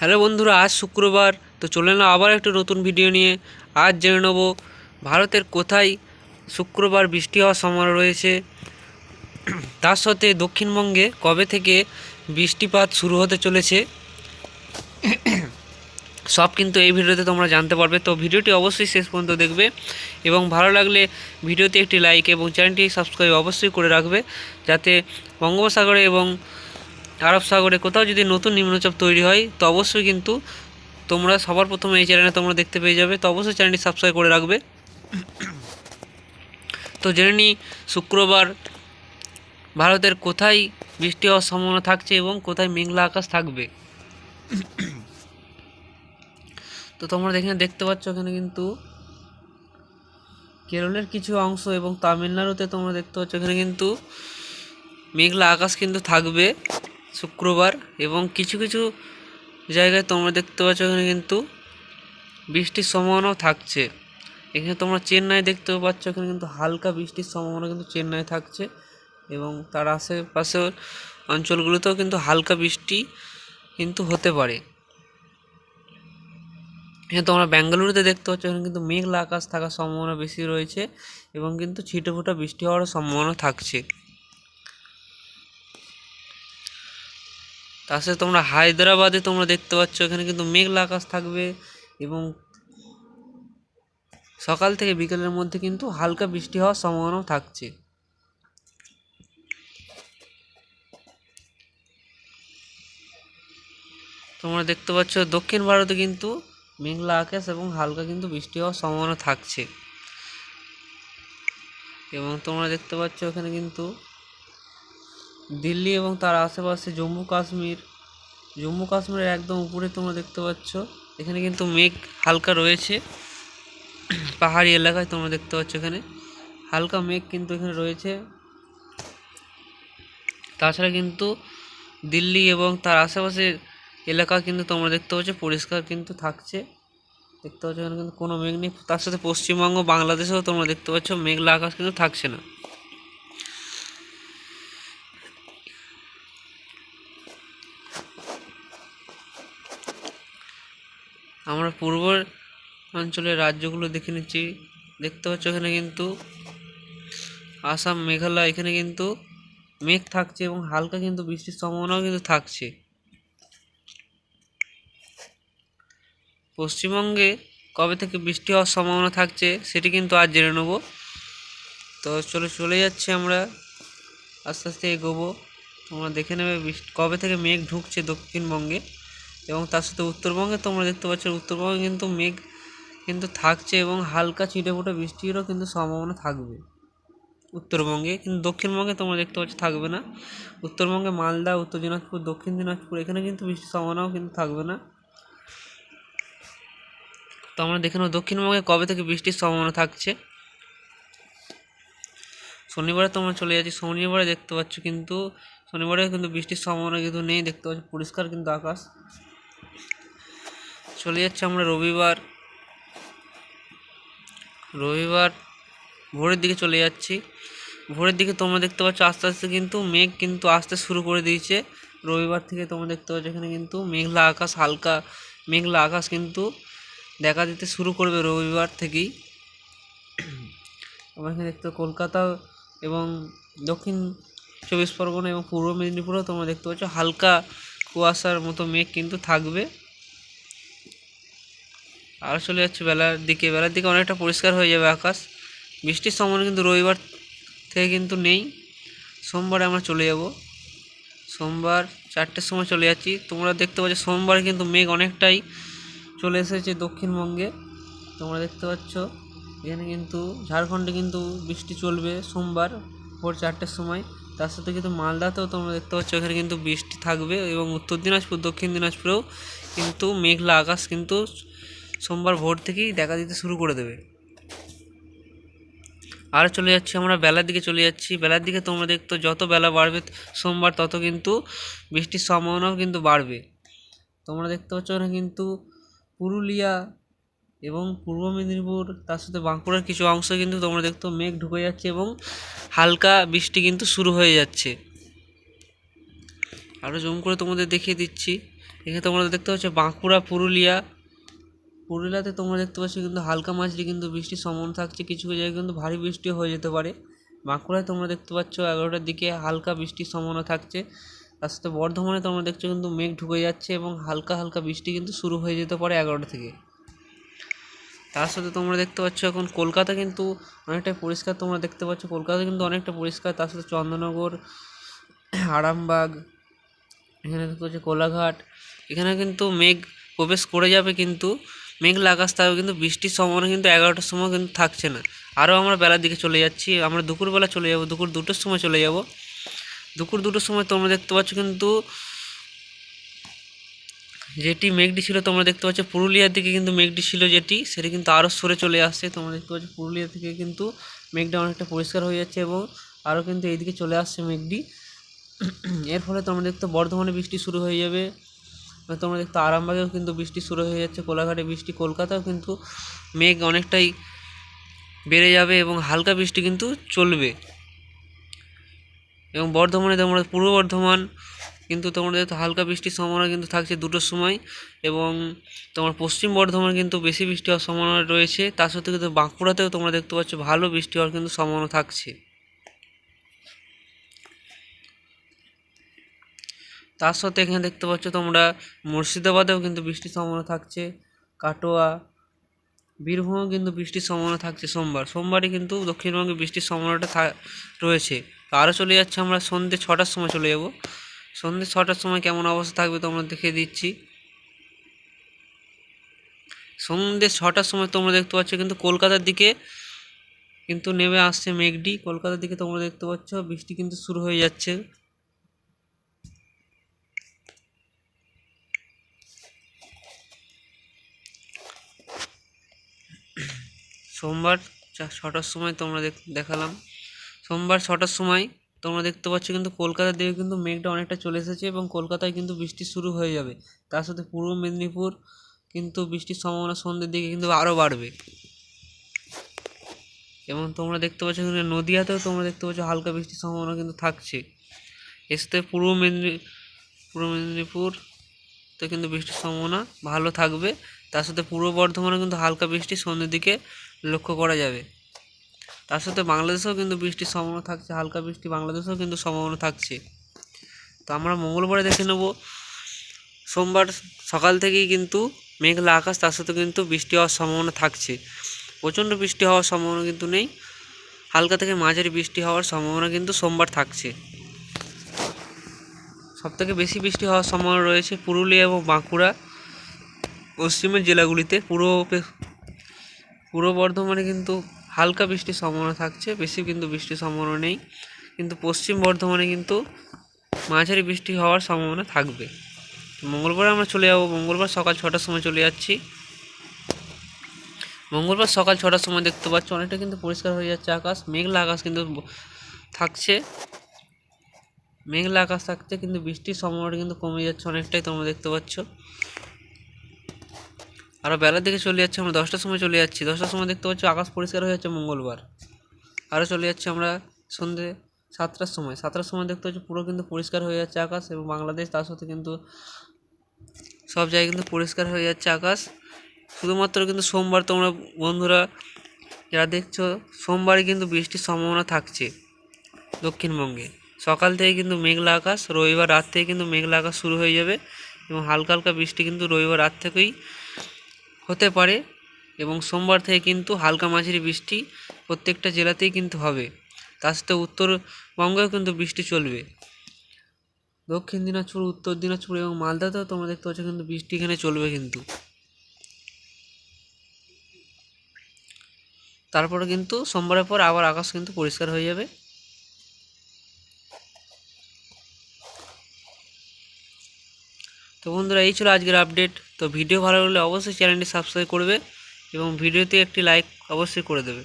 Hello বন্ধুরা, আজ শুক্রবার। তো চলে এলাম আবার একটা নতুন ভিডিও নিয়ে। আজ জেনে নেব ভারতের কোথায় শুক্রবার বৃষ্টি হওয়ার সম্ভাবনা রয়েছে। তার সাথে দক্ষিণবঙ্গে কবে থেকে বৃষ্টিপাত শুরু হতে চলেছে, সব কিন্তু এই ভিডিওতে তোমরা জানতে পারবে। তো ভিডিওটি অবশ্যই শেষ পর্যন্ত দেখবে এবং ভালো লাগলে ভিডিওতে একটি লাইক এবং চ্যানেলটি সাবস্ক্রাইব অবশ্যই করে রাখবে, যাতে বঙ্গোপসাগরে এবং আরব সাগরে কোথাও যদি নতুন নিম্নচাপ তৈরি হয়, তো অবশ্যই কিন্তু তোমরা সবার প্রথমে এই চ্যানেলে তোমরা দেখতে পেয়ে যাবে। তো অবশ্যই চ্যানেলটি সাবস্ক্রাইব করে রাখবে। তো জেনে নিই শুক্রবার ভারতের কোথায় বৃষ্টি হওয়ার সম্ভাবনা থাকছে এবং কোথায় মেঘলা আকাশ থাকবে। তো তোমরা এখানে দেখতে পাচ্ছ এখানে কিন্তু কেরলের কিছু অংশ এবং তামিলনাড়ুতে তোমরা দেখতে পাচ্ছ এখানে কিন্তু মেঘলা আকাশ কিন্তু থাকবে। শুক্রবার এবং কিছু কিছু জায়গায় তোমরা দেখতে পাচ্ছ এখানে কিন্তু বৃষ্টির সম্ভাবনাও থাকছে। এখানে তোমরা চেন্নাই দেখতে পাচ্ছ, এখানে কিন্তু হালকা বৃষ্টির সম্ভাবনা কিন্তু চেন্নাই থাকছে এবং তার আশেপাশের অঞ্চলগুলোতেও কিন্তু হালকা বৃষ্টি কিন্তু হতে পারে। এখানে তোমরা ব্যাঙ্গালুরুতে দেখতে পাচ্ছ, এখানে কিন্তু মেঘলা আকাশ থাকার সম্ভাবনা বেশি রয়েছে এবং কিন্তু ছিটে ফোটা বৃষ্টি হওয়ারও সম্ভাবনা থাকছে। সাথে তোমরা হায়দ্রাবাদে তোমরা দেখতে পাচ্ছ, এখানে কিন্তু মেঘলা আকাশ থাকবে এবং সকাল থেকে বিকেলের মধ্যে কিন্তু হালকা বৃষ্টি হওয়ার সম্ভাবনাও থাকছে। তোমরা দেখতে পাচ্ছ, দক্ষিণ ভারতে কিন্তু মেঘলা আকাশ এবং হালকা কিন্তু বৃষ্টি হওয়ার সম্ভাবনা থাকছে। এবং তোমরা দেখতে পাচ্ছ, এখানে কিন্তু দিল্লি এবং তার আশেপাশে জম্মু কাশ্মীর। জম্মু কাশ্মীরের একদম উপরে তোমরা দেখতে পাচ্ছ। এখানে কিন্তু মেঘ হালকা রয়েছে। পাহাড়ি এলাকায় তোমরা দেখতে পাচ্ছ এখানে। হালকা মেঘ কিন্তু এখানে রয়েছে। তাছাড়া কিন্তু দিল্লি এবং তার আশেপাশের এলাকা কিন্তু তোমরা দেখতে পাচ্ছ, পরিষ্কার কিন্তু থাকছে। দেখতে পাচ্ছ এখানে কিন্তু কোনো মেঘ নেই। তার সাথে পশ্চিমবঙ্গ, বাংলাদেশেও তোমরা দেখতে পাচ্ছ, মেঘলা আকাশ কিন্তু থাকছে না। আমরা পূর্ব অঞ্চলের রাজ্যগুলো দেখে নিচ্ছি। দেখতে পাচ্ছ এখানে কিন্তু আসাম, মেঘালয়, এখানে কিন্তু মেঘ থাকছে এবং হালকা কিন্তু বৃষ্টির সম্ভাবনাও কিন্তু থাকছে। পশ্চিমবঙ্গে কবে থেকে বৃষ্টি হওয়ার সম্ভাবনা থাকছে সেটি কিন্তু আজ জেনে নেব। তো চলে চলে যাচ্ছি আমরা। আস্তে আস্তে এগোবো। তোমরা দেখে নেবে বৃষ্টি কবে থেকে মেঘ ঢুকছে দক্ষিণবঙ্গে। এবং তার সাথে উত্তরবঙ্গে তোমরা দেখতে পাচ্ছ, উত্তরবঙ্গে কিন্তু মেঘ কিন্তু থাকছে এবং হালকা ছিটে ফোটা বৃষ্টিরও কিন্তু সম্ভাবনা থাকবে। উত্তরবঙ্গে কিন্তু দক্ষিণবঙ্গে তোমরা দেখতে পাচ্ছ থাকবে না। উত্তরবঙ্গে মালদা, উত্তর দিনাজপুর, দক্ষিণ দিনাজপুর, এখানে কিন্তু বৃষ্টির সম্ভাবনাও কিন্তু থাকবে না। তো আমরা দেখে নেব দক্ষিণবঙ্গে কবে থেকে বৃষ্টির সম্ভাবনা থাকছে। শনিবারে তোমরা চলে যাচ্ছি, শনিবারে দেখতে পাচ্ছ কিন্তু শনিবারে কিন্তু বৃষ্টির সম্ভাবনা কিন্তু নেই, দেখতে পাচ্ছ পরিষ্কার কিন্তু আকাশ। চলে যাচ্ছে আমরা রবিবার। রবিবার ভোরের দিকে চলে যাচ্ছি। ভোরের দিকে তোমরা দেখতে পাচ্ছ আস্তে আস্তে কিন্তু মেঘ কিন্তু আসতে শুরু করে দিয়েছে। রবিবার থেকে তোমরা দেখতে পাচ্ছ এখানে কিন্তু মেঘলা আকাশ, হালকা মেঘলা আকাশ কিন্তু দেখা দিতে শুরু করবে রবিবার থেকেই। আমরা এখানে দেখতে কলকাতা এবং দক্ষিণ চব্বিশ পরগনা এবং পূর্ব মেদিনীপুরেও তোমরা দেখতে পাচ্ছ হালকা কুয়াশার মতো মেঘ কিন্তু থাকবে। আর চলে যাচ্ছে বেলার দিকে। বেলার দিকে অনেকটা পরিষ্কার হয়ে যাবে আকাশ। বৃষ্টির সম্ভাবনা কিন্তু রবিবার থেকে কিন্তু নেই। সোমবারে আমরা চলে যাব। সোমবার চারটের সময় চলে যাচ্ছি। তোমরা দেখতে পাচ্ছ সোমবার কিন্তু মেঘ অনেকটাই চলে এসেছে দক্ষিণবঙ্গে। তোমরা দেখতে পাচ্ছ এখানে কিন্তু ঝাড়খণ্ডে কিন্তু বৃষ্টি চলবে সোমবার ভোর চারটের সময়। তার সাথে কিন্তু মালদাতেও তোমরা দেখতে পাচ্ছ এখানে কিন্তু বৃষ্টি থাকবে এবং উত্তর দিনাজপুর, দক্ষিণ দিনাজপুরেও কিন্তু মেঘলা আকাশ কিন্তু সোমবার ভোর থেকেই দেখা দিতে শুরু করে দেবে। আর চলে যাচ্ছি আমরা বেলার দিকে, চলে যাচ্ছি। বেলার দিকে তোমরা দেখতো যত বেলা বাড়বে সোমবার তত কিন্তু বৃষ্টির সম্ভাবনাও কিন্তু বাড়বে। তোমরা দেখতে পাচ্ছ না কিন্তু পুরুলিয়া এবং পূর্ব মেদিনীপুর, তার সাথে বাঁকুড়ার কিছু অংশ কিন্তু তোমরা দেখতো মেঘ ঢুকে যাচ্ছে এবং হালকা বৃষ্টি কিন্তু শুরু হয়ে যাচ্ছে। আরও জুম করে তোমাদের দেখিয়ে দিচ্ছি। এখানে তোমরা দেখতে পাচ্ছ বাঁকুড়া, পুরুলিয়া পুরুলিয়াতে তোমরা দেখতে পাচ্ছ কিন্তু হালকা মাঝারি কিন্তু বৃষ্টির সম্ভাবনা থাকছে। কিছু কিছু জায়গায় কিন্তু ভারী বৃষ্টিও হয়ে যেতে পারে। বাঁকুড়ায় তোমরা দেখতে পাচ্ছ এগারোটার দিকে হালকা বৃষ্টির সম্ভাবনা থাকছে। তার সাথে বর্ধমানে তোমরা দেখছ কিন্তু মেঘ ঢুকে যাচ্ছে এবং হালকা হালকা বৃষ্টি কিন্তু শুরু হয়ে যেতে পারে এগারোটা থেকে। তার সাথে তোমরা দেখতে পাচ্ছ এখন কলকাতা কিন্তু অনেকটাই পরিষ্কার। তোমরা দেখতে পাচ্ছ কলকাতা কিন্তু অনেকটা পরিষ্কার। তার সাথে চন্দ্রনগর, আরামবাগ, এখানে দেখতে পাচ্ছ কোলাঘাট। এখানে কিন্তু মেঘ প্রবেশ করে যাবে কিন্তু মেঘলা আকাশ থাকবে কিন্তু বৃষ্টির সম্ভাবনা কিন্তু এগারোটার সময় কিন্তু থাকছে না। আরও আমরা বেলার দিকে চলে যাচ্ছি, আমরা দুপুরবেলা চলে যাব, দুপুর দুটোর সময় চলে যাব। দুপুর দুটোর সময় তোমরা দেখতে পাচ্ছ কিন্তু যেটি মেঘটি ছিল, তোমরা দেখতে পাচ্ছ পুরুলিয়ার দিকে কিন্তু মেঘটি ছিল যেটি, সেটি কিন্তু আরও সরে চলে আসছে। তোমরা দেখতে পাচ্ছ পুরুলিয়া থেকে কিন্তু মেঘটা অনেকটা পরিষ্কার হয়ে যাচ্ছে এবং আরও কিন্তু এইদিকে চলে আসছে মেঘটি। এর ফলে তোমরা দেখতে বর্ধমানে বৃষ্টি শুরু হয়ে যাবে। তোমরা দেখতে আরামবাগেও কিন্তু বৃষ্টি শুরু হয়ে যাচ্ছে, কোলাঘাটে বৃষ্টি, কলকাতাও কিন্তু মেঘ অনেকটাই বেড়ে যাবে এবং হালকা বৃষ্টি কিন্তু চলবে। এবং বর্ধমানে তোমরা, পূর্ব বর্ধমান কিন্তু তোমরা তোমাদের হালকা বৃষ্টির সম্ভাবনা কিন্তু থাকছে দুটোর সময় এবং তোমার পশ্চিম বর্ধমান কিন্তু বেশি বৃষ্টি হওয়ার সম্ভাবনা রয়েছে। তার সত্ত্বেও কিন্তু বাঁকুড়াতেও তোমরা দেখতে পাচ্ছ ভালো বৃষ্টি হওয়ার কিন্তু সম্ভাবনা থাকছে। তার সাথে এখানে দেখতে পাচ্ছ তোমরা মুর্শিদাবাদেও কিন্তু বৃষ্টির সম্ভাবনা থাকছে, কাটোয়া, বীরভূমেও কিন্তু বৃষ্টির সম্ভাবনা থাকছে সোমবার। সোমবারই কিন্তু দক্ষিণবঙ্গে বৃষ্টির সম্ভাবনাটা রয়েছে। আরও চলে যাচ্ছে, আমরা সন্ধ্যে ছটার সময় চলে যাব। সন্ধ্যে ছটার সময় কেমন অবস্থা থাকবে তোমরা দেখিয়ে দিচ্ছি। সন্ধ্যে ছটার সময় তোমরা দেখতে পাচ্ছ কিন্তু কলকাতার দিকে কিন্তু নেমে আসছে মেঘডি কলকাতার দিকে তোমরা দেখতে পাচ্ছ বৃষ্টি কিন্তু শুরু হয়ে যাচ্ছে। সোমবার ছটার সময় তোমরা দেখ- দেখালাম। সোমবার ছটার সময় তোমরা দেখতে পাচ্ছ কিন্তু কলকাতার দিকে কিন্তু মেঘটা অনেকটা চলে এসেছে এবং কলকাতায় কিন্তু বৃষ্টি শুরু হয়ে যাবে। তার সাথে পূর্ব মেদিনীপুর কিন্তু বৃষ্টির সম্ভাবনা সন্ধ্যের দিকে কিন্তু আরও বাড়বে। এবং তোমরা দেখতে পাচ্ছ এখানে নদিয়াতেও তোমরা দেখতে পাচ্ছ হালকা বৃষ্টির সম্ভাবনা কিন্তু থাকছে। এর পূর্ব মেদিনী, পূর্ব মেদিনীপুর তো কিন্তু বৃষ্টির সম্ভাবনা ভালো থাকবে। তার সাথে পূর্ব বর্ধমানে কিন্তু হালকা বৃষ্টি, সন্ধ্যের দিকে লক্ষ্য করা যাবে। তার সাথে বাংলাদেশেও কিন্তু বৃষ্টির সম্ভাবনা থাকছে, হালকা বৃষ্টি বাংলাদেশেও কিন্তু সম্ভাবনা থাকছে। তো আমরা মঙ্গলবারে দেখে নেব, সোমবার সকাল থেকেই কিন্তু মেঘলা আকাশ, তার সাথে কিন্তু বৃষ্টি হওয়ার সম্ভাবনা থাকছে। প্রচণ্ড বৃষ্টি হওয়ার সম্ভাবনা কিন্তু নেই, হালকা থেকে মাঝারি বৃষ্টি হওয়ার সম্ভাবনা কিন্তু সোমবার থাকছে। সবথেকে বেশি বৃষ্টি হওয়ার সম্ভাবনা রয়েছে পুরুলিয়া এবং বাঁকুড়া। পশ্চিমের জেলাগুলিতে পূর্ব পূর্ব বর্ধমানে কিন্তু হালকা বৃষ্টির সম্ভাবনা থাকছে, বেশি কিন্তু বৃষ্টির সম্ভাবনা নেই। কিন্তু পশ্চিম বর্ধমানে কিন্তু মাঝারি বৃষ্টি হওয়ার সম্ভাবনা থাকবে। মঙ্গলবার আমরা চলে যাব, মঙ্গলবার সকাল ছটার সময় চলে যাচ্ছি। মঙ্গলবার সকাল ছটার সময় দেখতে পাচ্ছ, অনেকটা কিন্তু পরিষ্কার হয়ে যাচ্ছে আকাশ, মেঘলা আকাশ কিন্তু থাকছে। মেঘলা আকাশ থাকছে কিন্তু বৃষ্টির সম্ভাবনাটা কিন্তু কমে যাচ্ছে, অনেকটাই তোমরা দেখতে পাচ্ছ। আরও বেলার দিকে চলে যাচ্ছে, আমরা দশটার সময় চলে যাচ্ছি। দশটার সময় দেখতে পাচ্ছি আকাশ পরিষ্কার হয়ে যাচ্ছে মঙ্গলবার। আরও চলে যাচ্ছে আমরা সন্ধে সাতটার সময়। সাতটার সময় দেখতে পাচ্ছি পুরো কিন্তু পরিষ্কার হয়ে যাচ্ছে আকাশ এবং বাংলাদেশ তার সাথে কিন্তু সব জায়গায় কিন্তু পরিষ্কার হয়ে যাচ্ছে আকাশ। শুধুমাত্র কিন্তু সোমবার তোমরা বন্ধুরা যারা দেখছ সোমবারে কিন্তু বৃষ্টির সম্ভাবনা থাকছে দক্ষিণবঙ্গে। সকাল থেকে কিন্তু মেঘলা আকাশ, রবিবার রাত থেকে কিন্তু মেঘলা আকাশ শুরু হয়ে যাবে এবং হালকা হালকা বৃষ্টি কিন্তু রবিবার রাত থেকেই হতে পারে এবং সোমবার থেকে কিন্তু হালকা মাঝারি বৃষ্টি প্রত্যেকটা জেলাতেই কিন্তু হবে। তার সাথে উত্তরবঙ্গেও কিন্তু বৃষ্টি চলবে। দক্ষিণ দিনাজপুর, উত্তর দিনাজপুর এবং মালদাতেও তোমরা দেখতে পাচ্ছ কিন্তু বৃষ্টি এখানে চলবে কিন্তু। তারপরে কিন্তু সোমবারের পর আবার আকাশ কিন্তু পরিষ্কার হয়ে যাবে। তো বন্ধুরা, এই ছিল আজকের আপডেট তো ভিডিও ভালো লাগলে অবশ্যই চ্যানেলটি সাবস্ক্রাইব করবে এবং ভিডিওতে একটি লাইক অবশ্যই করে দেবে।